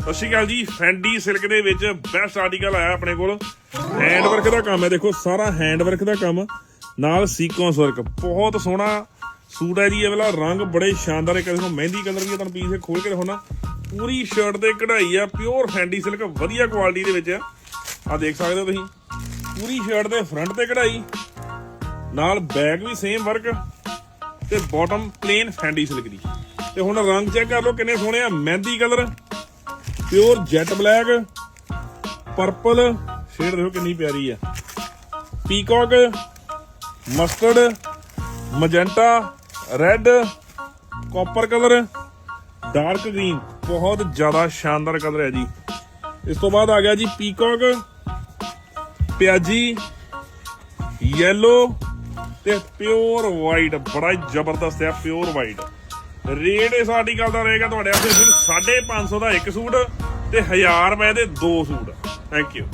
ਸਤਿ ਸ਼੍ਰੀ ਅਕਾਲ ਜੀ Fendi silk ਦੇ ਵਿੱਚ ਬੈਸਟ ਆਰਟੀਕਲ ਆਇਆ ਆਪਣੇ ਕੋਲ। ਹੈਂਡ ਵਰਕ ਦਾ ਕੰਮ ਹੈ, ਦੇਖੋ, ਸਾਰਾ ਹੈਂਡ ਵਰਕ ਦਾ ਕੰਮ। ਨਾਲ ਸੀਕੁਐਂਸ ਵਰਕ ਬਹੁਤ ਸੋਹਣਾ ਸੂਟ ਹੈ ਜੀ, ਇਹ ਵਾਲਾ ਰੰਗ ਬੜੇ ਸ਼ਾਨਦਾਰ ਇੱਕ ਦੇਖੋ, ਮਹਿੰਦੀ ਕਲਰ ਦੀ ਤੁਹਾਨੂੰ ਪੀਸ ਖੋਲ ਕੇ ਦਿਖਾਉਣਾ। ਪੂਰੀ ਸ਼ਰਟ ਤੇ ਕਢਾਈ ਆ ਪਿਓਰ ਫੈਂਡੀ ਸਿਲਕ ਵਧੀਆ ਕੁਆਲਿਟੀ ਦੇ ਵਿੱਚ ਆ। ਆ ਦੇਖ ਸਕਦੇ ਹੋ ਤੁਸੀਂ, ਪੂਰੀ ਸ਼ਰਟ ਦੇ ਫਰੰਟ ਤੇ ਕਢਾਈ। ਨਾਲ ਬੈਕ ਵੀ ਸੇਮ ਵਰਕ ਤੇ ਬਾਟਮ ਪਲੇਨ ਫੈਂਡੀ ਸਿਲਕ ਦੀ। ਤੇ ਹੁਣ ਰੰਗ ਚੈੱਕ ਕਰ ਲਓ, ਕਿੰਨੇ ਸੋਹਣੇ ਆ, mehndi colour. Pure jet black purple shade ਦੇਖੋ ਕਿੰਨੀ ਪਿਆਰੀ ਆ peacock mustard magenta red copper colour dark green ਬਹੁਤ ਜ਼ਿਆਦਾ ਸ਼ਾਨਦਾਰ ਕਲਰ ਹੈ ਜੀ। ਇਸ ਤੋਂ ਬਾਅਦ ਆ ਗਿਆ ਜੀ ਪੀਕੌਕ ਪਿਆਜੀ ਯੈਲੋ ਤੇ ਪਿਓਰ ਵਾਈਟ ਬੜਾ ਹੀ ਜ਼ਬਰਦਸਤ ਹੈ ਪਿਓਰ ਵਾਈਟ ਰੇਟ ਇਸ ਆਰਟੀਕਲ ਦਾ ਰਹੇਗਾ ਤੁਹਾਡੇ ਵਾਸਤੇ ਸਿਰਫ 550 ਦਾ ਇੱਕ ਸੂਟ ਤੇ 1000 ਰੁਪਏ ਦੇ ਦੋ ਸੂਟ। Thank you